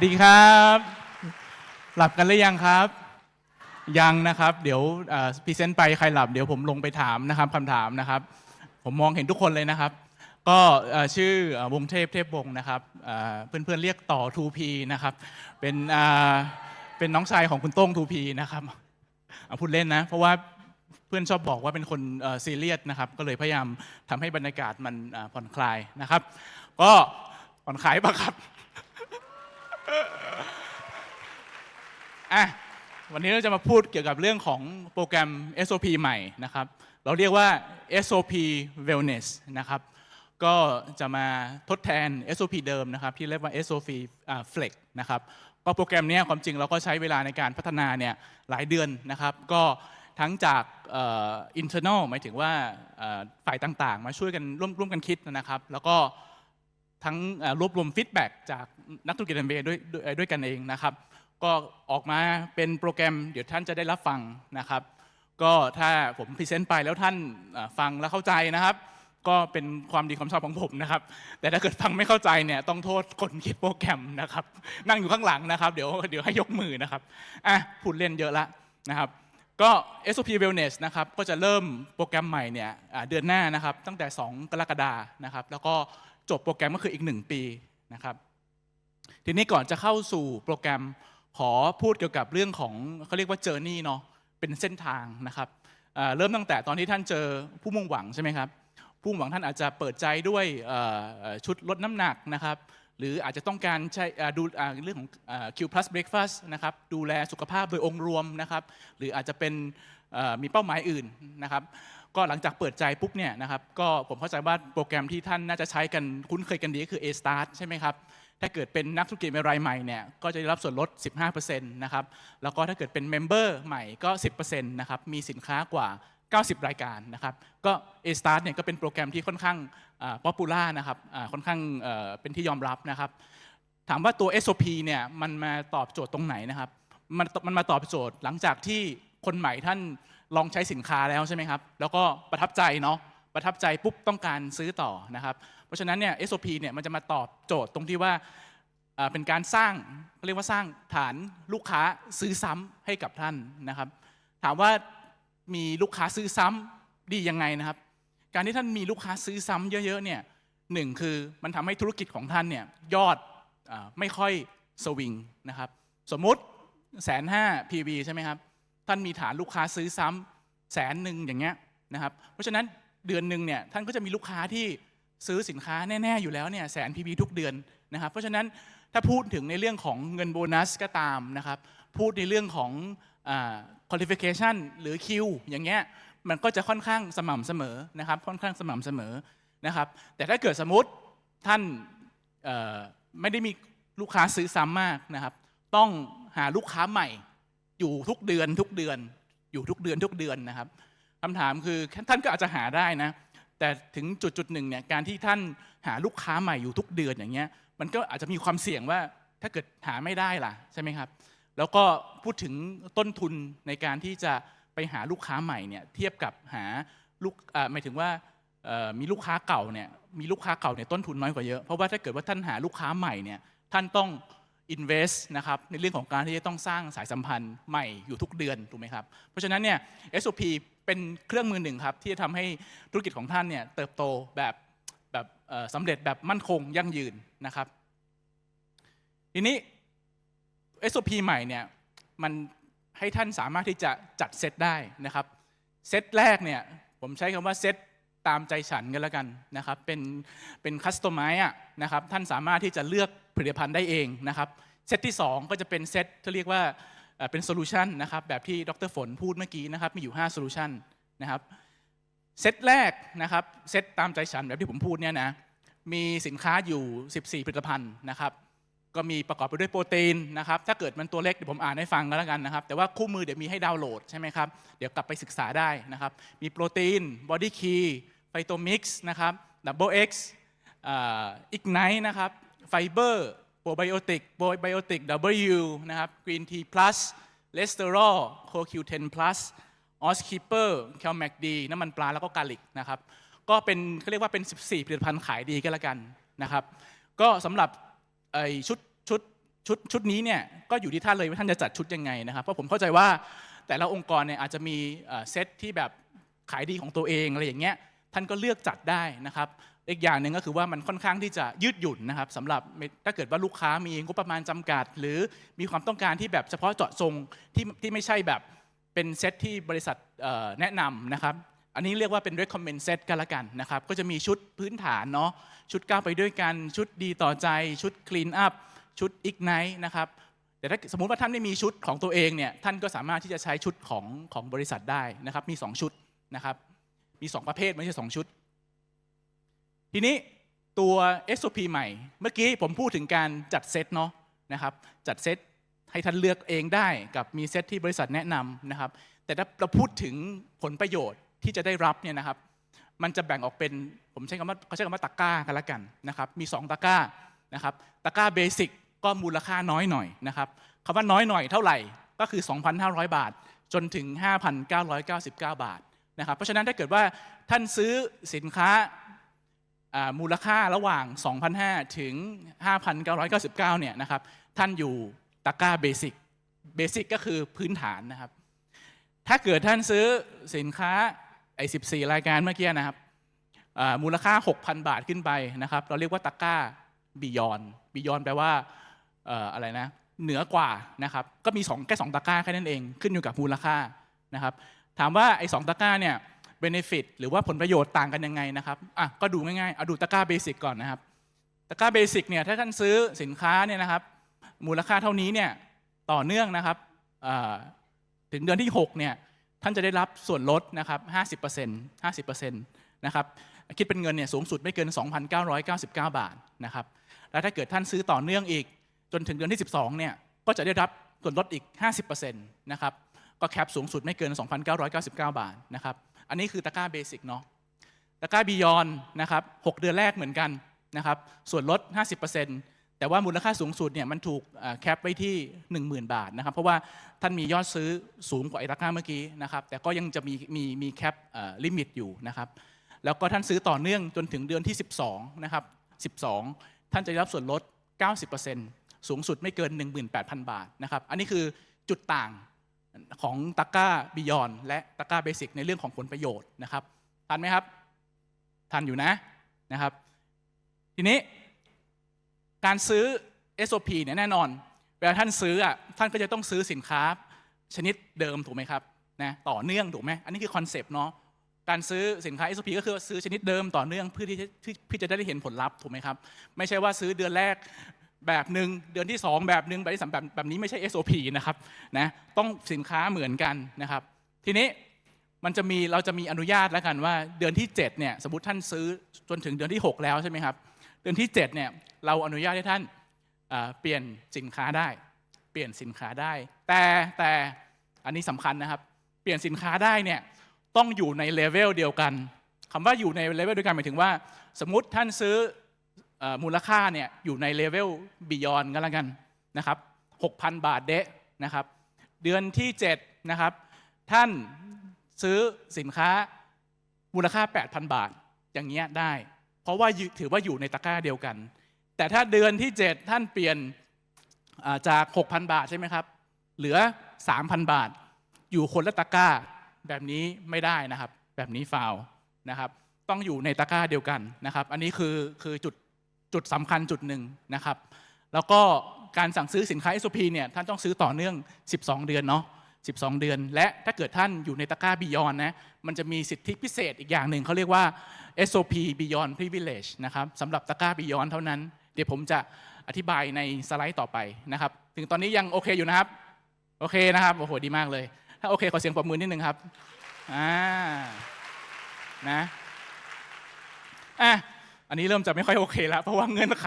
สดีครับ หลับกันหรือยังครับ ยังนะครับ เดี๋ยวพรีเซนต์ไปใครหลับเดี๋ยวผมลงไปถามนะครับคำถามนะครับ ผมมองเห็นทุกคนเลยนะครับ ก็ชื่อวงเทพเทพวงนะครับเอ่อเพื่อนๆเรียกต่อ 2P นะครับ เป็นเป็นน้องชายของคุณโต้ง 2P นะครับพูดเล่นนะ เพราะว่าเพื่อนชอบบอกว่าเป็นคนซีเรียสนะครับ ก็เลยพยายามทำให้บรรยากาศมันผ่อนคลายนะครับ ก็ผ่อนคลายปะครับ อะวันนี้เราจะมาพูดเกี่ยวกับเรื่องของโปรแกรม SOP ใหม่นะครับ เราเรียกว่า SOP Wellness นะครับ ก็จะมาทดแทน SOP เดิมนะครับ ที่เรียกว่า SOP Flex นะครับ ก็โปรแกรมนี้ความจริงเราก็ใช้เวลาในการพัฒนาเนี่ยหลายเดือนนะครับ ก็ทั้งจาก internal หมายถึงว่าฝ่ายต่างๆ มาช่วยกันร่วมร่วมกันคิดนะครับ แล้วก็ ทั้งรวบรวมฟีดแบ็กจากนักธุรกิจ MBA ด้วยด้วยด้วยกันเองนะครับ ก็ออกมาเป็นโปรแกรมเดี๋ยวท่านจะได้รับฟังนะครับ ก็ถ้าผมพรีเซนต์ไปแล้วท่านฟังแล้วเข้าใจนะครับ ก็เป็นความดีความชอบของผมนะครับ แต่ถ้าเกิดฟังไม่เข้าใจเนี่ยต้องโทษคนคิดโปรแกรมนะครับ นั่งอยู่ข้างหลังนะครับ เดี๋ยวเดี๋ยวให้ยกมือนะครับอะพูดเล่นเยอะละนะครับ ก็ SOP Wellness นะครับก็จะเริ่มโปรแกรมใหม่เนี่ยเดือนหน้านะครับตั้งแต่ 2 กรกฎานะครับแล้วก็จบโปรแกรมก็คืออีก 1 ปีนะครับทีนี้ก่อนจะเข้าสู่โปรแกรมขอพูดเกี่ยวกับเรื่องของเขาเรียกว่า Journey เนาะเป็นเส้นทางนะครับเริ่มตั้งแต่ตอนที่ท่านเจอผู้มุ่งหวังใช่ไหมครับผู้มุ่งหวังท่านอาจจะเปิดใจด้วยชุดลดน้ำหนักนะครับ หรืออาจจะต้องการใช้ดูเรื่องของ Q plus breakfast นะครับดูแลสุขภาพโดยองค์รวมนะครับ หรืออาจจะเป็นมีเป้าหมายอื่นนะครับ ก็หลังจากเปิดใจปุ๊บเนี่ยนะครับ ก็ผมเข้าใจว่าโปรแกรมที่ท่านน่าจะใช้กันคุ้นเคยกันดีก็คือ A Start ใช่ไหมครับ ถ้าเกิดเป็นนักธุรกิจรายใหม่เนี่ยก็จะได้รับส่วนลด 15%นะครับ แล้วก็ถ้าเกิดเป็นเมมเบอร์ใหม่ก็ 10%นะครับ มีสินค้ากว่า 90 รายการนะครับ ก็ A Start เนี่ยก็เป็นโปรแกรมที่ค่อนข้าง ป๊อปปูล่านะครับอ่าค่อนข้างเอ่อเป็นที่ยอมรับนะครับ ถามว่าตัว SOP เนี่ยมันมาตอบโจทย์ตรงไหนนะครับมันมันมาตอบโจทย์หลังจากที่คนใหม่ท่านลองใช้สินค้าแล้วใช่ไหมครับ แล้วก็ประทับใจเนาะประทับใจปุ๊บต้องการซื้อต่อนะครับ เพราะฉะนั้นเนี่ย SOP เนี่ยมันจะมาตอบโจทย์ตรงที่ว่าอ่าเป็นการสร้างเขาเรียกว่าสร้างฐานลูกค้าซื้อซ้ำให้กับท่านนะครับ ถามว่ามีลูกค้าซื้อซ้ำดียังไงนะครับ การที่ท่านมีลูกค้าซื้อซ้ำเยอะๆเนี่ยหนึ่งคือมันทำให้ธุรกิจของท่านเนี่ยยอดอไม่ค่อยสวิงนะครับสมมุติแสนห้า PV ใช่ไหมครับท่านมีฐานลูกค้าซื้อซ้ำแสนหนึ่งอย่างเงี้ยนะครับเพราะฉะนั้นเดือนหนึ่งเนี่ยท่านก็จะมีลูกค้าที่ซื้อสินค้าแน่ๆอยู่แล้วเนี่ยแสน PV ทุกเดือนนะครับเพราะฉะนั้นถ้าพูดถึงในเรื่องของเงินโบนัสก็ตามนะครับพูดในเรื่องของ qualification หรือคิวอย่างเงี้ย มันก็จะค่อนข้างสม่ำเสมอนะครับ ค่อนข้างสม่ำเสมอนะครับ แต่ถ้าเกิดสมมติท่านไม่ได้มีลูกค้าซื้อซ้ำมากนะครับ ต้องหาลูกค้าใหม่ อยู่ทุกเดือนทุกเดือน อยู่ทุกเดือนทุกเดือนนะครับคำถามคือท่านก็อาจจะหาได้นะ แต่ถึงจุดจุดหนึ่งเนี่ยการที่ท่านหาลูกค้าใหม่อยู่ทุกเดือนอย่างเงี้ย มันก็อาจจะมีความเสี่ยงว่าถ้าเกิดหาไม่ได้ล่ะใช่ไหมครับ แล้วก็พูดถึงต้นทุนในการที่จะ ไปหาลูกค้าใหม่เนี่ยเทียบกับหาลูกหมายถึงว่ามีลูกค้าเก่าเนี่ยมีลูกค้าเก่าเนี่ยต้นทุนน้อยกว่าเยอะ เพราะว่าถ้าเกิดว่าท่านหาลูกค้าใหม่เนี่ยท่านต้อง invest นะครับในเรื่องของการที่จะต้องสร้างสายสัมพันธ์ใหม่อยู่ทุกเดือนถูกไหมครับเพราะฉะนั้นเนี่ย SOP เป็นเครื่องมือหนึ่งครับที่จะทำให้ธุรกิจของท่านเนี่ยเติบโตแบบแบบสำเร็จแบบมั่นคงยั่งยืนนะครับ ทีนี้ SOP ใหม่เนี่ยมัน ให้ท่านสามารถที่จะจัดเซตได้นะครับเซตแรกเนี่ยผมใช้คำว่าเซตตามใจฉันกันแล้วกันนะครับเป็นเป็นคัสตอมไมซ์นะครับท่านสามารถที่จะเลือกผลิตภัณฑ์ได้เองนะครับเซตที่ 2 ก็จะเป็นเซตที่เรียกว่าเอ่อเป็นโซลูชันนะครับแบบที่ดรฝนพูดเมื่อกี้นะครับมีอยู่5โซลูชันนะครับเซตแรกนะครับเซตตามใจฉันแบบที่ผมพูดเนี่ยนะมีสินค้าอยู่ 14 ผลิตภัณฑ์นะครับ ก็มีประกอบไปด้วยโปรตีนนะครับถ้าเกิดมันตัวเล็กเดี๋ยวผมอ่านให้ฟังก็แล้วกันนะครับ แต่ว่าคู่มือเดี๋ยวมีให้ดาวน์โหลดใช่ไหมครับเดี๋ยวกลับไปศึกษาได้นะครับ มีโปรตีนบอดี้คีไฟโตมิกซ์นะครับดับเบิลเอ็กซ์อิกไนท์นะครับไฟเบอร์โปรไบโอติกโปรไบโอติก W นะครับกรีนทีพลัสเลสเตอรอลโคคิวเทนพลัสออสคีเปอร์แคลแมกดีน้ำมันปลาแล้วก็กาลิกนะครับก็เป็นเขาเรียกว่าเป็น 14 ผลิตภัณฑ์ขายดีก็แล้วกันนะครับ ก็สำหรับไอชุด ชุดชุดนี้เนี่ยก็อยู่ที่ท่านเลยว่าท่านจะจัดชุดยังไงนะครับ เพราะผมเข้าใจว่าแต่ละองค์กรเนี่ยอาจจะมีเซตที่แบบขายดีของตัวเองอะไรอย่างเงี้ยท่านก็เลือกจัดได้นะครับอีกอย่างหนึ่งก็คือว่ามันค่อนข้างที่จะยืดหยุ่นนะครับสำหรับถ้าเกิดว่าลูกค้ามีงบประมาณจำกัด หรือมีความต้องการที่แบบเฉพาะเจาะจงที่ที่ไม่ใช่แบบเป็นเซตที่บริษัทแนะนำนะครับอันนี้เรียกว่าเป็น recommend set กันละกันนะครับก็จะมีชุดพื้นฐานเนาะชุดก้าวไปด้วยกันชุดดีต่อใจชุด clean up ชุด ignite นะครับแต่ถ้าสมมติว่าท่านไม่มีชุดของตัวเองเนี่ยท่านก็สามารถที่จะใช้ชุดของของบริษัทได้นะครับ มี 2 ชุดนะครับ มี 2 ประเภทไม่ใช่ 2 ชุด ทีนี้ตัว SOP ใหม่ เมื่อกี้ผมพูดถึงการจัดเซตเนาะนะครับจัดเซตให้ท่านเลือกเองได้กับมีเซตที่บริษัทแนะนำนะครับ แต่ถ้าเราพูดถึงผลประโยชน์ที่จะได้รับเนี่ยนะครับ มันจะแบ่งออกเป็นผมใช้คำว่าเขาใช้คำว่าตะกร้ากันละกันนะครับ มี 2 ตะกร้านะครับตะกร้าเบสิก ก็มูลค่าน้อยหน่อยนะครับคำว่าน้อยหน่อยเท่าไหร่ก็คือ 2,500 บาท จนถึง 5,999 บาทนะครับเพราะฉะนั้นถ้าเกิดว่าท่านซื้อสินค้ามูลค่าระหว่าง 2,500 ถึง 5,999 เนี่ยนะครับท่านอยู่ตะกร้าเบสิกเบสิกก็คือพื้นฐานนะครับ ถ้าเกิดท่านซื้อสินค้าไอ้14 รายการเมื่อกี้นะครับมูลค่า 6,000 บาทขึ้นไปนะครับ เราเรียกว่าตะกร้าบียอนบียอนแปลว่า อ่ออะไรนะเหนือกว่านะครับก็มีสองแค่สองตะกร้าแค่นั้นเองขึ้นอยู่กับมูลค่านะครับถามว่าไอ้สองตะกร้าเนี่ยเบนฟิตหรือว่าผลประโยชน์ต่างกันยังไงนะครับอะก็ดูง่ายๆเอาดูตะกร้าเบสิกก่อนนะครับตะกร้าเบสิกเนี่ยถ้าท่านซื้อสินค้าเนี่ยนะครับมูลค่าเท่านี้เนี่ยต่อเนื่องนะครับถึงเดือนที่6เนี่ยท่านจะได้รับส่วนลดนะครับ50% 50%นะครับคิดเป็นเงินเนี่ยสูงสุดไม่เกิน 2,999 บาทนะครับแล้วถ้าเกิดท่านซื้อต่อเนื่องอีก จนถึงเดือนที่ 12 เนี่ย ก็จะได้รับส่วนลดอีก 50%นะครับ ก็แคปสูงสุดไม่เกิน 2,999 บาทนะครับ อันนี้คือตะกร้าเบสิกเนาะ ตะกร้าบียอนนะครับ 6 เดือนแรกเหมือนกันนะครับ ส่วนลด 50%แต่ว่ามูลค่าสูงสุดเนี่ยมันถูกแคปไว้ที่ 10,000 บาทนะครับ เพราะว่าท่านมียอดซื้อสูงกว่าไอ้ตะกร้าเมื่อกี้นะครับ แต่ก็ยังจะมีมีมีแคปลิมิตอยู่นะครับ แล้วก็ท่านซื้อต่อเนื่องจนถึงเดือนที่ 12 นะครับ 12 ท่านจะได้รับส่วนลด 90% สูงสุดไม่เกิน 18,000 บาทนะครับ อันนี้คือจุดต่างของตะกร้าบิยอนและตะกร้าเบสิกในเรื่องของผลประโยชน์นะครับทันไหมครับ ทันอยู่นะนะครับ ทีนี้การซื้อ SOP เนี่ยแน่นอน เวลาท่านซื้ออะท่านก็จะต้องซื้อสินค้าชนิดเดิมถูกไหมครับนะต่อเนื่องถูกไหมอันนี้คือคอนเซปต์เนาะการซื้อสินค้า SOP ก็คือซื้อชนิดเดิมต่อเนื่องเพื่อที่ที่พื่จะได้เห็นผลลัพธ์ถูกไหมครับ ไม่ใช่ว่าซื้อเดือนแรก แบบหนึ่งเดือนที่ 2 แบบหนึ่งแบบที่สามแบบแบบนี้ไม่ใช่ SOP นะครับนะต้องสินค้าเหมือนกันนะครับ ทีนี้มันจะมีเราจะมีอนุญาตแล้วกันว่า เดือนที่7เนี่ยสมมติท่านซื้อจนถึงเดือนที่ 6 แล้วใช่ไหมครับ เดือนที่7เนี่ยเราอนุญาตให้ท่านเปลี่ยนสินค้าได้ เปลี่ยนสินค้าได้ แต่แต่อันนี้สำคัญนะครับ เปลี่ยนสินค้าได้เนี่ยต้องอยู่ในเลเวลเดียวกันคำว่าอยู่ในเลเวลเดียวกันหมายถึงว่า สมมติท่านซื้อ มูลค่าเนี่ยอยู่ในเลเวลบียอนกันแล้วกันนะครับ6,000 บาทเดะนะครับ เดือนที่7นะครับ ท่านซื้อสินค้ามูลค่า 8,000 บาทอย่างเงี้ยได้ เพราะว่าถือว่าอยู่ในตะกร้าเดียวกัน แต่ถ้าเดือนที่ 7 ท่านเปลี่ยนาจาก 6,000 บาทใช่ไหมครับ เหลือ 3,000 บาท อยู่คนละตะกร้าแบบนี้ไม่ได้นะครับ แบบนี้ฟาวนะครับ ต้องอยู่ในตะกร้าเดียวกันนะครับ อันนี้คือคือจุด จุดสำคัญจุดหนึ่งนะครับ แล้วก็การสั่งซื้อสินค้า SOP เนี่ยท่านต้องซื้อต่อเนื่อง 12 เดือนเนาะ12 เดือน และถ้าเกิดท่านอยู่ในตะกร้า Beyond นะมันจะมีสิทธิพิเศษอีกอย่างหนึ่งเขาเรียกว่า SOP Beyond Privilege นะครับสำหรับตะกร้า Beyond เท่านั้น เดี๋ยวผมจะอธิบายในสไลด์ต่อไปนะครับ ถึงตอนนี้ยังโอเคอยู่นะครับ โอเคนะครับโอ้โหดีมากเลย ถ้าโอเคขอเสียงปรบมือนิดนึงครับอ่านะอะ อันนี้เริ่มจะไม่ค่อยโอเคแล้วเพราะว่าเงื่อนไข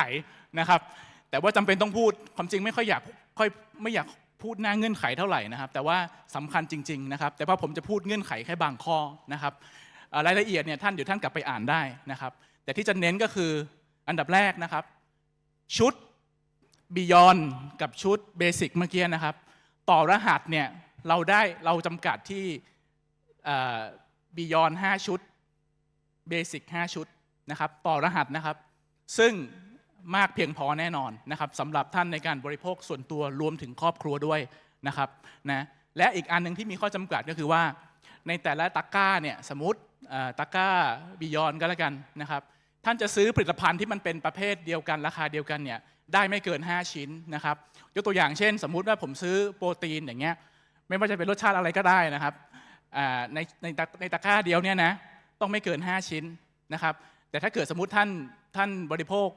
นะครับ แต่ว่าจำเป็นต้องพูดความจริงไม่ค่อยอยากค่อยไม่อยากพูดหน้าเงื่อนไขเท่าไหร่นะครับ แต่ว่าสำคัญจริงๆนะครับแต่ว่าผมจะพูดเงื่อนไขแค่บางข้อนะครับอ่ารายละเอียดเนี่ยท่านเดี๋ยวท่านกลับไปอ่านได้นะครับ แต่ที่จะเน้นก็คืออันดับแรกนะครับ ชุด Beyond กับชุด Basic เมื่อกี้นะครับ ต่อรหัสเนี่ยเราได้เราจำกัดที่บียอน5ชุด Basic 5ชุด นะครับต่อรหัสนะครับ ซึ่งมากเพียงพอแน่นอนนะครับสำหรับท่านในการบริโภคส่วนตัวรวมถึงครอบครัวด้วยนะครับนะและอีกอันหนึ่งที่มีข้อจำกัดก็คือว่า ในแต่ละตะกร้าเนี่ยสมมติตะกร้าบิยอนก็แล้วกันนะครับท่านจะซื้อผลิตภัณฑ์ที่มันเป็นประเภทเดียวกันราคาเดียวกันเนี่ยได้ไม่เกิน 5 ชิ้นนะครับยกตัวอย่างเช่น สมมุติว่าผมซื้อโปรตีนอย่างเงี้ยไม่ว่าจะเป็นรสชาติอะไรก็ได้นะครับในในตะในตะกร้าเดียวเนี่ยนะต้องไม่เกิน 5 ชิ้นนะครับ แต่ถ้าเกิดสมมติท่านท่านบริโภค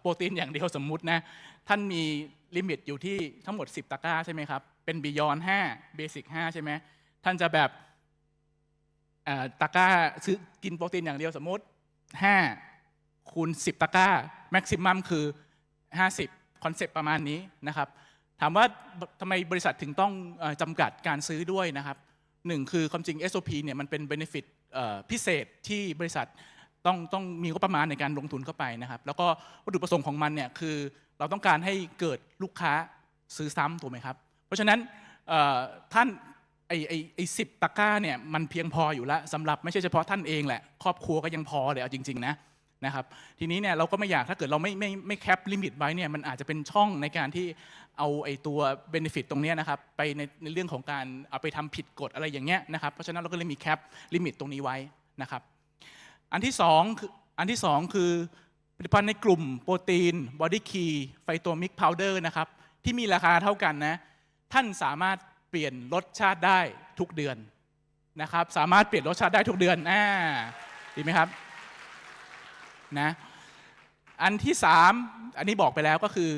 โปรตีนอย่างเดียวสมมุตินะ ท่านมีลิมิตอยู่ที่ทั้งหมด 10 ตะกร้าใช่ไหมครับ เป็นบิยอน5เบสิก5ใช่ไหมท่านจะแบบตะกร้าซื้อกินโปรตีนอย่างเดียวสมมติ5คูณ10 ตะกร้าแม็กซิมัมคือ 50 คอนเซปต์ประมาณนี้นะครับ ถามว่าทำไมบริษัทถึงต้องจำกัดการซื้อด้วยนะครับหนึ่งคือความจริง SOP เนี่ยมันเป็น benefit พิเศษที่บริษัท ต้องต้องมีงบประมาณในการลงทุนเข้าไปนะครับ แล้วก็วัตถุประสงค์ของมันเนี่ยคือเราต้องการให้เกิดลูกค้าซื้อซ้ำถูกไหมครับ เพราะฉะนั้นท่านไอ้ไอ้ไอ้สิบตะกร้าเนี่ยมันเพียงพออยู่แล้วสำหรับไม่ใช่เฉพาะท่านเองแหละ ครอบครัวก็ยังพอเลยเอาจริง ๆ นะนะครับทีนี้เนี่ยเราก็ไม่อยากถ้าเกิดเราไม่ไม่ไม่แคปลิมิตไว้เนี่ยมันอาจจะเป็นช่องในการที่เอาไอ้ตัวเบนฟิตตรงนี้นะครับไปในในเรื่องของการเอาไปทำผิดกฎอะไรอย่างเงี้ยนะครับเพราะฉะนั้นเราก็เลยมีแคปลิมิตตรงนี้ไว้นะครับ อันที่สองคืออันที่สองคือผลิตภัณฑ์ในกลุ่มโปรตีนบอดี้คีไฟโตมิกพาวเดอร์นะครับที่มีราคาเท่ากันนะ ท่านสามารถเปลี่ยนรสชาติได้ทุกเดือนนะครับ สามารถเปลี่ยนรสชาติได้ทุกเดือนอ่าดีไหมครับนะอันที่สามอันนี้บอกไปแล้วก็คือ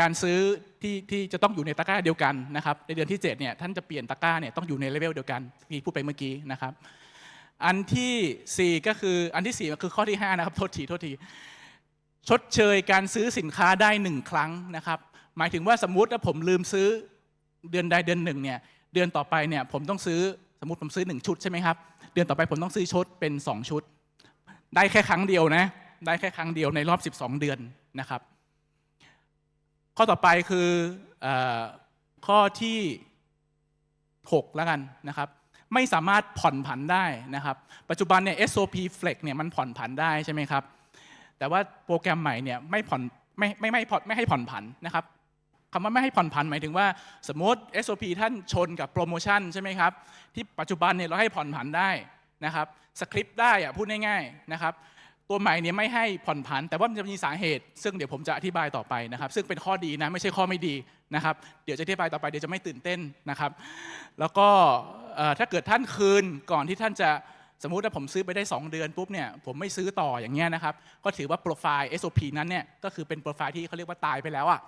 การซื้อที่ที่จะต้องอยู่ในตะกร้าเดียวกันนะครับในเดือนที่7เนี่ยท่านจะเปลี่ยนตะกร้าเนี่ยต้องอยู่ในเลเวลเดียวกันที่พูดไปเมื่อกี้นะครับ อันทีสี่ 4 ก็คืออันที่4ก็คือข้อที่ 5 นะครับ โทษทีโทษที ชดเชยการซื้อสินค้าได้หนึ่งครั้งนะครับ หมายถึงว่าสมมุติว่าผมลืมซื้อเดือนใดเดือนหนึ่งเนี่ยเดือนต่อไปเนี่ยผมต้องซื้อสมมติผมซื้อ 1 ชุดใช่ไหมครับ เดือนต่อไปผมต้องซื้อชุดเป็น 2 ชุด ได้แค่ครั้งเดียวนะ ได้แค่ครั้งเดียวในรอบ 12 เดือนนะครับ ข้อต่อไปคือเออข้อที่ 6 แล้วกันนะครับ ไม่สามารถผ่อนผันได้นะครับ ปัจจุบันเนี่ย SOP Flex เนี่ยมันผ่อนผันได้ใช่ไหมครับ แต่ว่าโปรแกรมใหม่เนี่ยไม่ผ่อนไม่ไม่ไม่ผ่อนไม่ให้ผ่อนผันนะครับคำว่าไม่ให้ผ่อนผันหมายถึงว่าสมมติ SOP ท่านชนกับโปรโมชั่นใช่ไหมครับที่ปัจจุบันเนี่ยเราให้ผ่อนผันได้นะครับสคริปต์ได้อะพูดง่ายๆนะครับ ตัวใหม่เนี่ยไม่ให้ผ่อนผัน แต่ว่ามันจะมีสาเหตุ ซึ่งเดี๋ยวผมจะอธิบายต่อไปนะครับ ซึ่งเป็นข้อดีนะไม่ใช่ข้อไม่ดีนะครับ เดี๋ยวจะอธิบายต่อไปเดี๋ยวจะไม่ตื่นเต้นนะครับ แล้วก็ถ้าเกิดท่านคืนก่อนที่ท่านจะสมมุติว่าผมซื้อไปได้ 2 เดือนปุ๊บเนี่ยผมไม่ซื้อต่ออย่างเงี้ยนะครับ ก็ถือว่าโปรไฟล์ SOP นั้นเนี่ยก็คือเป็นโปรไฟล์ที่เขาเรียกว่าตายไปแล้วอะ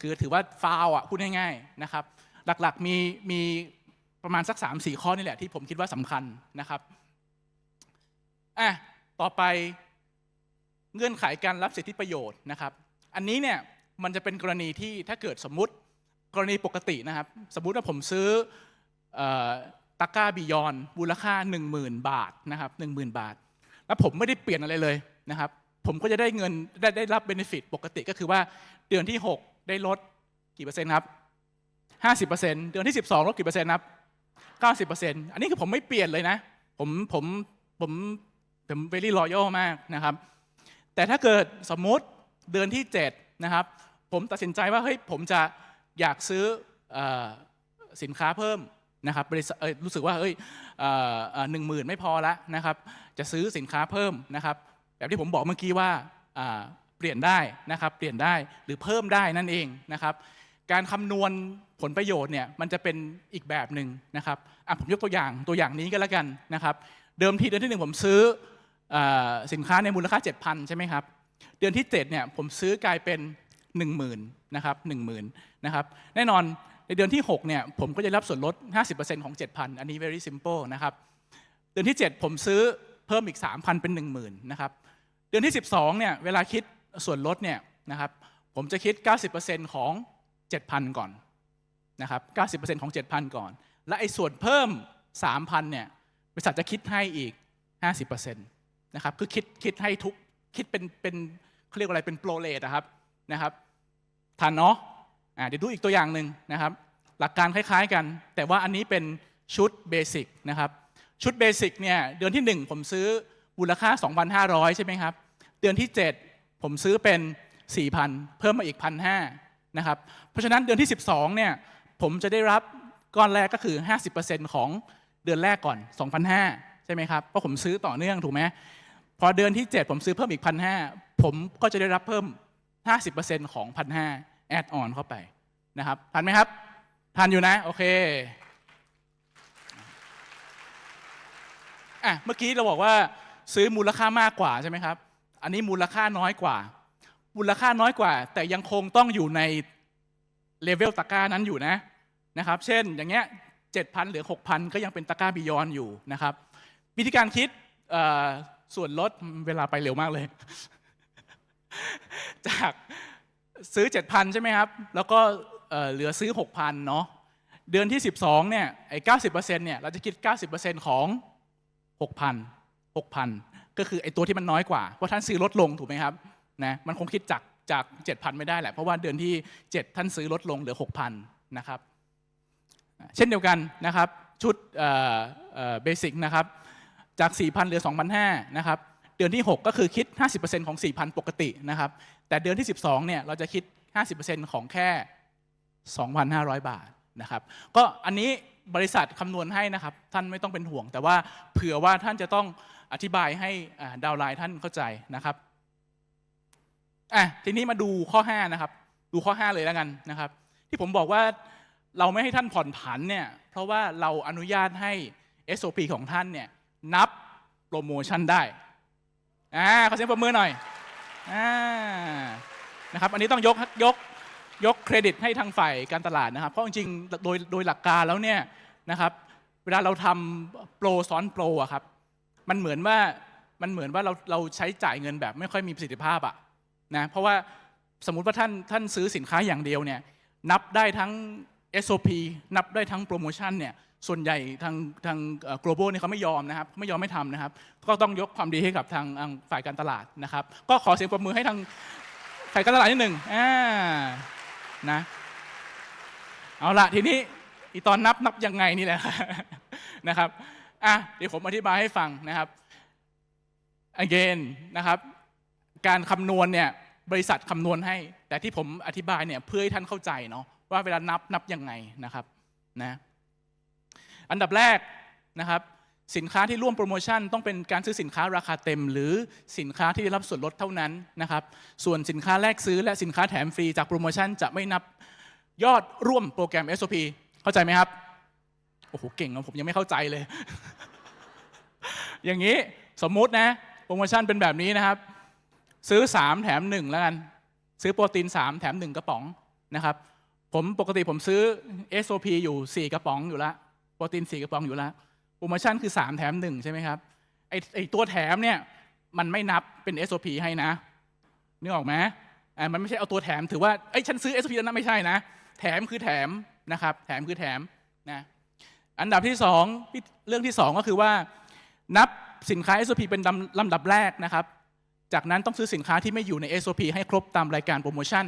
คือถือว่าฟาวอะพูดง่ายๆนะครับ หลักๆมีมีประมาณสัก 3 4 ข้อนี่แหละที่ผมคิดว่าสำคัญนะครับอะต่อไป เงื่อนไขการรับสิทธิประโยชน์นะครับ อันนี้เนี่ยมันจะเป็นกรณีที่ถ้าเกิดสมมติกรณีปกตินะครับ สมมุติว่าผมซื้ออตะก้าบิยอนมูลค่า 10,000 บาทนะครับ10,000 บาท แล้วผมไม่ได้เปลี่ยนอะไรเลยนะครับ ผมก็จะได้เงินได้ได้รับเบนฟิตปกติก็คือว่าเดือนที่ 6 ได้ลดกี่เปอร์เซ็นต์ครับ50%เดือนที่ 12ลดกี่เปอร์เซ็นต์ครับ90%อันนี้คือผมไม่เปลี่ยนเลยนะ ผมผมผมผมเวลี่รอยัลมากนะครับ แต่ถ้าเกิดสมมติเดือนที่7นะครับผมตัดสินใจว่าเฮ้ยผมจะอยากซื้ออสินค้าเพิ่มนะครับร,รู้สึกว่าเอ้ยหนึ่งหมื่นไม่พอละนะครับ จะซื้อสินค้าเพิ่มนะครับ แบบที่ผมบอกเมื่อกี้ว่าเปลี่ยนได้นะครับ เปลี่ยนได้หรือเพิ่มได้นั่นเองนะครับ การคำนวณผลประโยชน์เนี่ยมันจะเป็นอีกแบบหนึ่งนะครับอะผมยกตัวอย่างตัวอย่างนี้ก็แล้วกันนะครับ เดิมทีเดือนที่หนึ่งผมซื้อ สินค้าในมูลค่า 7,000 ใช่ไหมครับ เดือนที่7เนี่ยผมซื้อกลายเป็น 10,000นะครับ10,000นะครับแน่นอนในเดือนที่6เนี่ยผมก็จะรับส่วนลด 50%ของ 7,000 อันนี้ very simple นะครับเดือนที่ 7 ผมซื้อเพิ่มอีก 3,000 เป็น 10,000นะครับเดือนที่ 12เนี่ยเวลาคิดส่วนลดเนี่ยนะครับผมจะคิด 90%ของ 7,000 ก่อนนะครับ90%ของ 7,000 ก่อน และไอ้ส่วนเพิ่ม 3,000เนี่ยบริษัทจะคิดให้อีก 50% นะครับคือคิดคิดให้ทุกคิดเป็นเป็นเขาเรียกว่าอะไรเป็นโปรเลตนะครับนะครับทันเนาะอ่าเดี๋ยวดูอีกตัวอย่างหนึ่งนะครับ หลักการคล้ายๆกัน แต่ว่าอันนี้เป็นชุดเบสิกนะครับชุดเบสิกเนี่ยเดือนที่ 1 ผมซื้อมูลค่า 2,500 ใช่ไหมครับ เดือนที่ 7 ผมซื้อเป็น 4,000 เพิ่มมาอีก 1,500นะครับ เพราะฉะนั้นเดือนที่ 12เนี่ยผมจะได้รับก้อนแรกก็คือ 50%ของเดือนแรกก่อน 2,500 ใช่ไหมครับ เพราะผมซื้อต่อเนื่องถูกไหม พอเดือนที่ 7 ผมซื้อเพิ่มอีก1,500ผมก็จะได้รับเพิ่ม 50%ของ1,500แอดออนเข้าไปนะครับทันไหมครับทันอยู่นะ โอเคอะเมื่อกี้เราบอกว่าซื้อมูลค่ามากกว่าใช่ไหมครับ อันนี้มูลค่าน้อยกว่า มูลค่าน้อยกว่า แต่ยังคงต้องอยู่ในเลเวลตะกร้านั้นอยู่นะนะครับ เช่นอย่างเงี้ยเจ็ดพันหรือหกพันก็ยังเป็นตะกร้าบิยอนอยู่นะครับ วิธีการคิดเอ่อ ส่วนลดเวลาไปเร็วมากเลย จากซื้อ 7,000 ใช่ไหมครับ แล้วก็เหลือซื้อ 6,000 เนาะเดือนที่ 12 เนี่ยไอ้90%เนี่ยเราจะคิด 90%ของ 6,000 6,000 ก็คือไอ้ตัวที่มันน้อยกว่า เพราะท่านซื้อลดลงถูกไหมครับนะมันคงคิดจากจาก 7,000 ไม่ได้แหละ เพราะว่าเดือนที่ 7 ท่านซื้อลดลงเหลือ 6,000 นะครับ เช่นเดียวกันนะครับชุดเบสิกนะครับ จาก 4,000 เหลือ 2,500 นะครับ เดือนที่ 6 ก็คือคิด 50%ของ 4,000 ปกตินะครับ แต่เดือนที่ 12 เนี่ย เราจะคิด 50%ของแค่ 2,500 บาทนะครับ ก็อันนี้บริษัทคำนวณให้นะครับ ท่านไม่ต้องเป็นห่วง แต่ว่าเผื่อว่าท่านจะต้องอธิบายให้ดาวไลน์ท่านเข้าใจนะครับอะทีนี้มาดูข้อ 5 นะครับ ดูข้อ 5 เลยแล้วกันนะครับ ที่ผมบอกว่าเราไม่ให้ท่านผ่อนผันเนี่ย เพราะว่าเราอนุญาตให้ SOP ของท่านเนี่ย นับโปรโมชั่นได้อ่าขอเสียงปรบมือหน่อยอ่านะครับ อันนี้ต้องยกยกยกเครดิตให้ทางฝ่ายการตลาดนะครับ เพราะจริงๆโดยโดยหลักการแล้วเนี่ยนะครับ เวลาเราทำโปรซ้อนโปรอะครับ มันเหมือนว่ามันเหมือนว่าเราเราใช้จ่ายเงินแบบไม่ค่อยมีประสิทธิภาพอะนะ เพราะว่าสมมุติว่าท่านท่านซื้อสินค้าอย่างเดียวเนี่ยนับได้ทั้ง SOP นับได้ทั้งโปรโมชั่นเนี่ยส่วนใหญ่ทางทาง global เนี่ยเขาไม่ยอมนะครับไม่ยอมไม่ทำนะครับ ก็ต้องยกความดีให้กับทางทางฝ่ายการตลาดนะครับ ก็ขอเสียงปรบมือให้ทางฝ่ายการตลาดนิดหนึ่งอ่านะเอาละทีนี้อีตอนนับนับยังไงนี่แหละนะครับอะเดี๋ยวผมอธิบายให้ฟังนะครับ again นะครับ การคำนวณเนี่ยบริษัทคำนวณให้ แต่ที่ผมอธิบายเนี่ยเพื่อให้ท่านเข้าใจเนาะ ว่าเวลานับนับยังไงนะครับนะอันดับแรกนะครับสินค้าที่ร่วมโปรโมชั่นต้องเป็นการซื้อสินค้าราคาเต็ม หรือสินค้าที่ได้รับส่วนลดเท่านั้นนะครับ ส่วนสินค้าแลกซื้อและสินค้าแถมฟรีจากโปรโมชั่นจะไม่นับยอดร่วมโปรแกรม SOP เข้าใจไหมครับ โอ้โห เก่งนะผมยังไม่เข้าใจเลย อย่างนี้สมมุตินะ โปรโมชั่นเป็นแบบนี้นะครับ ซื้อ 3 แถม 1 แล้วกัน ซื้อโปรตีน 3 แถม 1 กระป๋องนะครับ ผมปกติผมซื้อ SOP อยู่ 4 กระป๋องอยู่แล้วโปรตีน 4 กระป๋องอยู่แล้วโปรโมชั่นคือ 3 แถม 1 ใช่ไหมครับไอไอตัวแถมเนี่ยมันไม่นับเป็น SOP ให้นะนึกออกไหมอ่ามันไม่ใช่เอาตัวแถมถือว่าไอ้ฉันซื้อ SOP แล้วนะไม่ใช่นะ แถมคือแถมนะครับ แถมคือแถมนะอันดับที่สองเรื่องที่สองก็คือว่า นับสินค้า SOP เป็นลำลำดับแรกนะครับ จากนั้นต้องซื้อสินค้าที่ไม่อยู่ใน SOP ให้ครบตามรายการโปรโมชั่น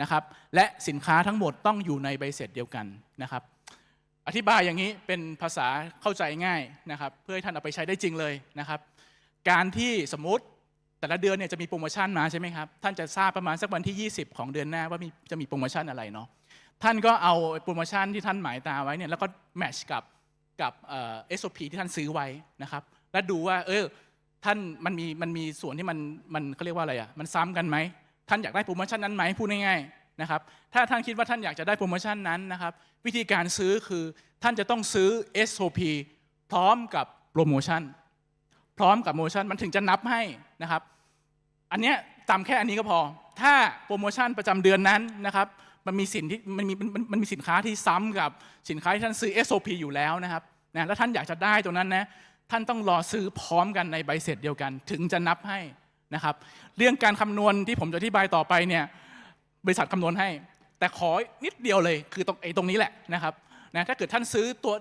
นะครับและสินค้าทั้งหมดต้องอยู่ในใบเสร็จเดียวกันนะครับ อธิบายอย่างนี้เป็นภาษาเข้าใจง่ายนะครับเพื่อให้ท่านเอาไปใช้ได้จริงเลยนะครับ การที่สมมติแต่ละเดือนเนี่ยจะมีโปรโมชั่นมาใช่ไหมครับท่านจะทราบประมาณสักวันที่ 20 ของเดือนหน้าว่ามีจะมีโปรโมชั่นอะไรเนาะท่านก็เอาโปรโมชั่นที่ท่านหมายตาไว้เนี่ยแล้วก็แมทช์กับกับเอ่อ SOP ที่ท่านซื้อไว้นะครับ และดูว่าเออท่านมันมีมันมีส่วนที่มันมันเขาเรียกว่าอะไรอะมันซ้ำกันไหม ท่านอยากได้โปรโมชั่นนั้นไหมพูดง่ายๆนะครับถ้าท่านคิดว่าท่านอยากจะได้โปรโมชั่นนั้นนะครับวิธีการซื้อคือท่านจะต้องซื้อ SOP พร้อมกับโปรโมชั่นพร้อมกับโปรโมชั่นมันถึงจะนับให้นะครับอันเนี้ยจำแค่อันนี้ก็พอ ถ้าโปรโมชั่นประจำเดือนนั้นนะครับมันมีสินที่มันมีมันมันมันมีสินค้าที่ซ้ำกับสินค้าที่ท่านซื้อ SOP อยู่แล้วนะครับนะแล้วท่านอยากจะได้ตรงนั้นนะท่านต้องรอซื้อพร้อมกันในใบเสร็จเดียวกัน ถึงจะนับให้ นะครับ เรื่องการคำนวณที่ผมจะอธิบายต่อไปเนี่ยบริษัทคำนวณให้ แต่ขอนิดเดียวเลยคือตรงไอ้ตรงนี้แหละนะครับนะถ้าเกิดท่านซื้อตัว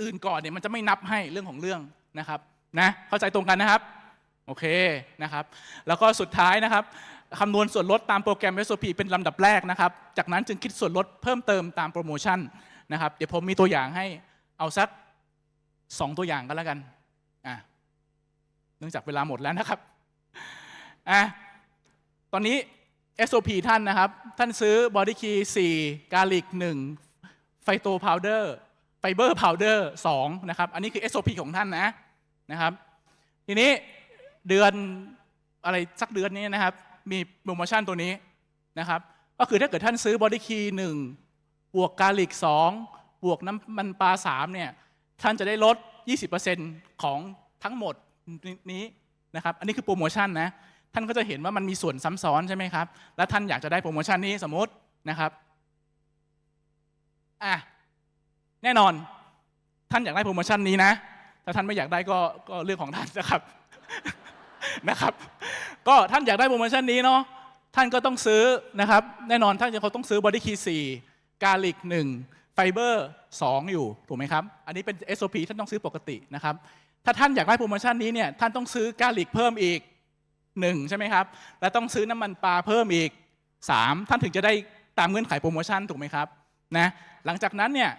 อื่นก่อนเนี่ยมันจะไม่นับให้เรื่องของเรื่องนะครับนะเข้าใจตรงกันนะครับโอเคนะครับ แล้วก็สุดท้ายนะครับคำนวณส่วนลดตามโปรแกรม SOP เป็นลำดับแรกนะครับ จากนั้นจึงคิดส่วนลดเพิ่มเติมตามโปรโมชั่นนะครับ เดี๋ยวผมมีตัวอย่างให้เอาสักสองตัวอย่างกันแล้วกันอะเนื่องจากเวลาหมดแล้วนะครับ อะตอนนี้ SOP ท่านนะครับ ท่านซื้อบอดี้คี4กาลิก1ไฟโตพาวเดอร์ไฟเบอร์พาวเดอร์2นะครับ อันนี้คือ SOP ของท่านนะนะครับ ทีนี้เดือนอะไรสักเดือนนี้นะครับ มีโปรโมชั่นตัวนี้นะครับ ก็คือถ้าเกิดท่านซื้อบอดี้คีหนึ่งบวกกาลิกสองบวกน้ำมันปลาสามเนี่ยท่านจะได้ลด 20%ของทั้งหมดนี้นะครับ อันนี้คือโปรโมชั่นนะ ท่านก็จะเห็นว่ามันมีส่วนซ้ำซ้อนใช่ไหมครับ แล้วท่านอยากจะได้โปรโมชั่นนี้สมมตินะครับอะแน่นอน ท่านอยากได้โปรโมชั่นนี้นะ ถ้าท่านไม่อยากได้ก็ก็เรื่องของท่านนะครับนะครับ ก็ท่านอยากได้โปรโมชั่นนี้เนาะท่านก็ต้องซื้อนะครับ แน่นอนท่านจะเขาต้องซื้อบอดี้คีสี่กาลิกหนึ่งไฟเบอร์สองอยู่ถูกไหมครับ อันนี้เป็น SOP ท่านต้องซื้อปกตินะครับ ถ้าท่านอยากได้โปรโมชั่นนี้เนี่ยท่านต้องซื้อกาลิกเพิ่มอีก หนึ่งใช่ไหมครับ และต้องซื้อน้ำมันปลาเพิ่มอีกสามท่านถึงจะได้ตามเงื่อนไขโปรโมชั่นถูกไหมครับนะหลังจากนั้นเนี่ย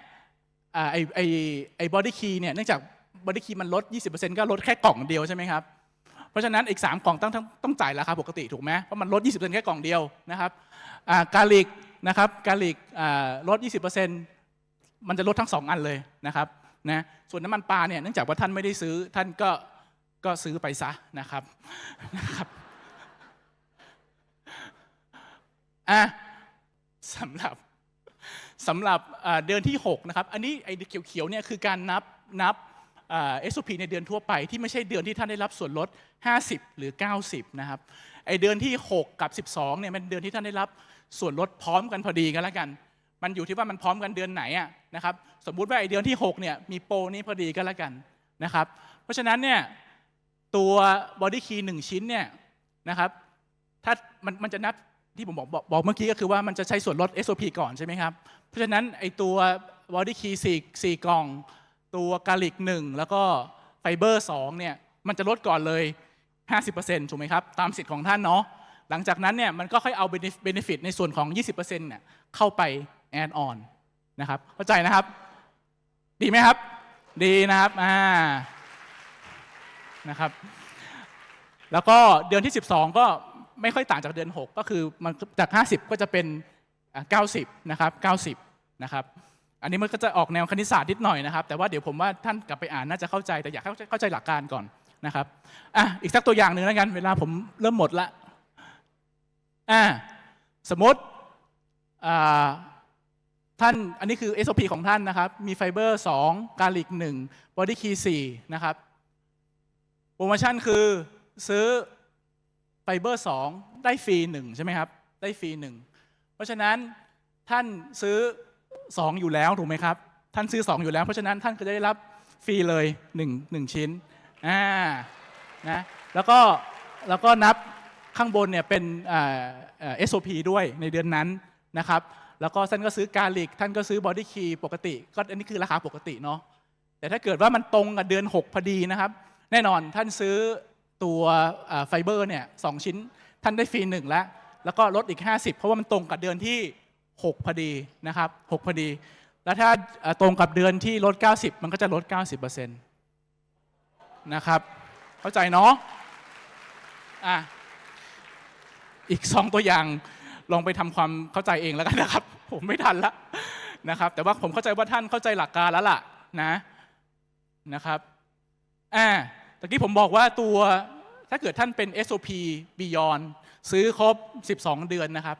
ไอไอไอบอดี้คีเนี่ยเนื่องจากบอดี้คีมันลด 20%ก็ลดแค่กล่องเดียวใช่ไหมครับเพราะฉะนั้นอีก 3 กล่องต้องต้องจ่ายราคาปกติถูกไหมเพราะมันลด 20%แค่กล่องเดียวนะครับกาลิกนะครับกาลิกอ่าลด 20%มันจะลดทั้ง 2 อันเลยนะครับนะส่วนน้ำมันปลาเนี่ยเนื่องจากว่าท่านไม่ได้ซื้อท่านก็ ก็ซื้อไปซะนะครับนะครับอะสำหรับสำหรับเดือนที่6นะครับอันนี้ไอ้เขียวๆเนี่ยคือการนับนับเอสโอพีในเดือนทั่วไปที่ไม่ใช่เดือนที่ท่านได้รับส่วนลด 50 หรือ 90 นะครับไอ้เดือนที่ 6 กับ 12เนี่ยมันเดือนที่ท่านได้รับส่วนลดพร้อมกันพอดีกันแล้วกัน มันอยู่ที่ว่ามันพร้อมกันเดือนไหนอะนะครับสมมุติว่าไอ้เดือนที่6เนี่ยมีโปรนี้พอดีกันแล้วกันนะครับเพราะฉะนั้นเนี่ย ตัวบอดี้คีย์หนึ่งชิ้นเนี่ยนะครับถ้ามันมันจะนับที่ผมบอกบอกบอกเมื่อกี้ก็คือว่ามันจะใช้ส่วนลด SOP ก่อนใช่ไหมครับ เพราะฉะนั้นไอตัว body key 4 4กล่อง ตัวกาลิก1แล้วก็ไฟเบอร์2เนี่ยมันจะลดก่อนเลย 50%ถูกไหมครับ ตามสิทธิ์ของท่านเนาะหลังจากนั้นเนี่ยมันก็ค่อยเอา benefit ในส่วนของ 20%เนี่ยเข้าไป add on นะครับเข้าใจนะครับ ดีไหมครับ ดีนะครับอ่า นะครับ แล้วก็เดือนที่ 12 ก็ไม่ค่อยต่างจากเดือน 6 ก็คือมันจาก 50 ก็จะเป็นอ่า90 นะครับ 90 นะครับ อันนี้มันก็จะออกแนวคณิตศาสตร์นิดหน่อยนะครับ แต่ว่าเดี๋ยวผมว่าท่านกลับไปอ่านน่าจะเข้าใจ แต่อยากเข้าใจหลักการก่อนนะครับ อะ อีกสักตัวอย่างหนึ่งแล้วกัน เวลาผมเริ่มหมดละ อ่า สมมติอ่าท่าน อันนี้คือ SOP ของท่านนะครับ มีไฟเบอร์ 2 กาลิก 1 บอดี้คีย์4นะครับ โปรโมชั่นคือซื้อไฟเบอร์2ได้ฟรี1ใช่ไหมครับ ได้ฟรี1เพราะฉะนั้นท่านซื้อ 2 อยู่แล้วถูกไหมครับ ท่านซื้อ 2 อยู่แล้ว เพราะฉะนั้นท่านก็จะได้รับฟรีเลย1 1ชิ้นอ่านะแล้วก็แล้วก็นับข้างบนเนี่ยเป็นเอ่อ SOP ด้วยในเดือนนั้นนะครับ แล้วก็ท่านก็ซื้อกาลิก ท่านก็ซื้อบอดี้คีปกติ ก็อันนี้คือราคาปกติเนาะแต่ถ้าเกิดว่ามันตรงกับเดือน 6 พอดีนะครับ แน่นอนท่านซื้อตัวไฟเบอร์เนี่ยสองชิ้น ท่านได้ฟรีหนึ่งแล้ว แล้วก็ลดอีก 50 เพราะว่ามันตรงกับเดือนที่ 6 พอดีนะครับ6พอดี แล้วถ้าตรงกับเดือนที่ลด 90 มันก็จะลด 90%นะครับ เข้าใจเนาะอะอีกสองตัวอย่างลองไปทำความเข้าใจเองแล้วกันนะครับ ผมไม่ทันละนะครับ แต่ว่าผมเข้าใจว่าท่านเข้าใจหลักการแล้วล่ะนะนะครับ อ่าตะกี้ผมบอกว่าตัวถ้าเกิดท่านเป็น SOP Beyond ซื้อครบ 12 เดือนนะครับ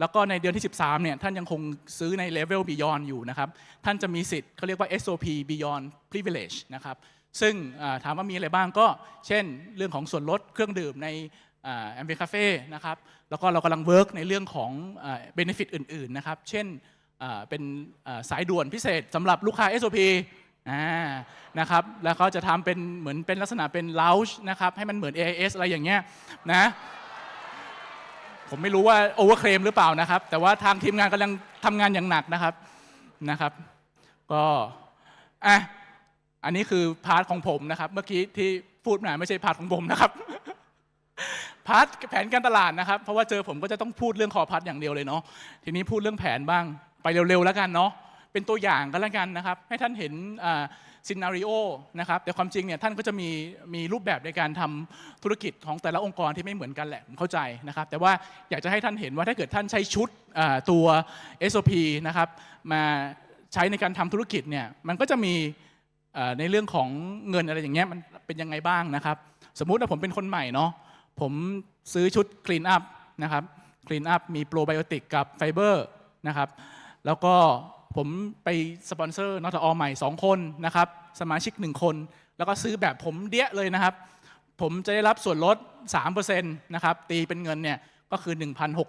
แล้วก็ในเดือนที่ 13 เนี่ย ท่านยังคงซื้อใน Level Beyond อยู่นะครับ ท่านจะมีสิทธิ์เขาเรียกว่า SOP Beyond Privilege นะครับ ซึ่งถามว่ามีอะไรบ้างก็ เช่น เรื่องของส่วนลดเครื่องดื่มในแอมเบคาเฟ่นะครับ แล้วก็เรากำลังเวิร์กในเรื่องของเบนฟิตอื่น ๆ นะครับ เช่นเป็นสายด่วนพิเศษสำหรับลูกค้า SOP นะครับแล้วเขาจะทำเป็นเหมือนเป็นลักษณะเป็น lounge นะครับให้มันเหมือน AIS อะไรอย่างเงี้ยนะผมไม่รู้ว่าโอเวอร์เคลมหรือเปล่านะครับ แต่ว่าทางทีมงานกำลังทำงานอย่างหนักนะครับนะครับ ก็อะอันนี้คือพาร์ทของผมนะครับ เมื่อกี้ที่พูดมาไม่ใช่พาร์ทของผมนะครับพาร์ทแผนการตลาดนะครับ เพราะว่าเจอผมก็จะต้องพูดเรื่องคอพัดอย่างเดียวเลยเนาะทีนี้พูดเรื่องแผนบ้างไปเร็วๆแล้วกันเนาะ เป็นตัวอย่างกันแล้วกันนะครับ ให้ท่านเห็นซินารีโอนะครับแต่ความจริงเนี่ยท่านก็จะมีมีรูปแบบในการทำธุรกิจของแต่ละองค์กรที่ไม่เหมือนกันแหละผมเข้าใจนะครับ แต่ว่าอยากจะให้ท่านเห็นว่าถ้าเกิดท่านใช้ชุดตัว SOP นะครับมาใช้ในการทำธุรกิจเนี่ยมันก็จะมีในเรื่องของเงินอะไรอย่างเงี้ยมันเป็นยังไงบ้างนะครับ สมมุติว่าผมเป็นคนใหม่เนาะผมซื้อชุด Clean Up นะครับ Clean Up มีโปรไบโอติกกับไฟเบอร์นะครับแล้วก็ ผมไปสปอนเซอร์นอตอใหม่ 2 คนนะครับ สมาชิก 1 คน แล้วก็ซื้อแบบผมเดี้ยเลยนะครับ ผมจะได้รับส่วนลด 3%นะครับ ตีเป็นเงินเนี่ยก็คือ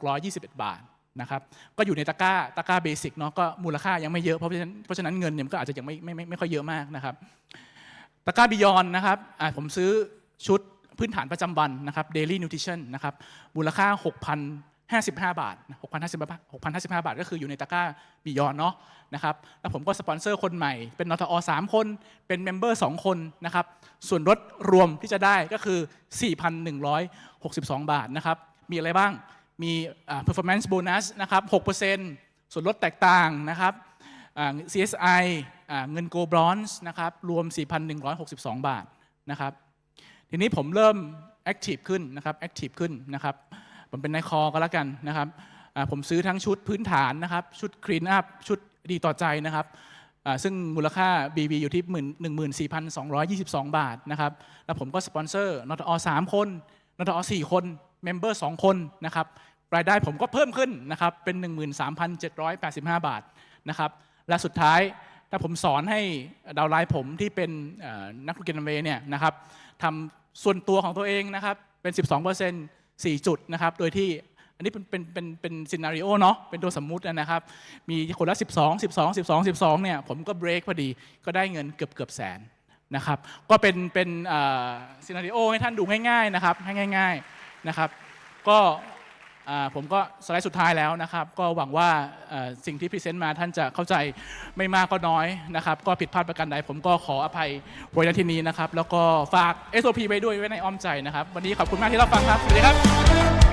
1,621 บาทนะครับ ก็อยู่ในตะกร้าตะกร้าเบสิกเนาะ ก็มูลค่ายังไม่เยอะ เพราะฉะนั้นเพราะฉะนั้นเงินเนี่ยก็อาจจะยังไม่ไม่ไม่ไม่ค่อยเยอะมากนะครับ ตะกร้าบิยอนนะครับผมซื้อชุดพื้นฐานประจำวันนะครับ Daily Nutrition นะครับ มูลค่า 55 บาท6,055บาท6,055 บาท ก็คืออยู่ในตะกร้าบิยอนเนาะนะครับแล้วผมก็สปอนเซอร์คนใหม่ เป็นนทอ3 คน เป็นเมมเบอร์ 2 คนนะครับ ส่วนลดรวมที่จะได้ก็คือ 4,162 บาทนะครับ มีอะไรบ้าง มี performance bonus นะครับ 6%ส่วนลดแตกต่างนะครับ CSI เงิน Go Bronze นะครับ รวม 4,162 บาทนะครับ ทีนี้ผมเริ่ม Active ขึ้นนะครับ Active ขึ้นนะครับ ผมเป็นนายคอก็แล้วกันนะครับผมซื้อทั้งชุดพื้นฐานนะครับ ชุด Clean Up ชุดดีต่อใจนะครับซึ่งมูลค่า BB อยู่ที่ 14,222 บาทนะครับ แล้วผมก็สปอนเซอร์นทอ3คนนทอ4คนเมมเบอร์2คนนะครับรายได้ผมก็เพิ่มขึ้นนะครับเป็น 13,785 บาทนะครับและสุดท้ายถ้าผมสอนให้ดาวไลน์ผมที่เป็นนักธุรกิจนำเวย์เนี่ยนะครับทำส่วนตัวของตัวเองนะครับเป็น 12% 4 จุดนะครับ โดยที่อันนี้เป็นเป็นเป็นเป็นซีนารีโอเนาะเป็นตัวสมมุตินะครับ มีคนละ 12 12 12 12เนี่ยผมก็เบรกพอดีก็ได้เงินเกือบเกือบแสนนะครับ ก็เป็นเป็นซีนารีโอให้ท่านดูง่ายๆนะครับให้ง่าย ๆนะครับ ก็ ผมก็สไลด์สุดท้ายแล้วนะครับ ก็หวังว่าสิ่งที่พรีเซนต์มาท่านจะเข้าใจไม่มากก็น้อยนะครับ ก็ผิดพลาดประการใดผมก็ขออภัยไว้ณที่นี้นะครับ แล้วก็ฝาก SOP ไปด้วยไว้ในอ้อมใจนะครับ วันนี้ขอบคุณมากที่รับฟังครับ สวัสดีครับ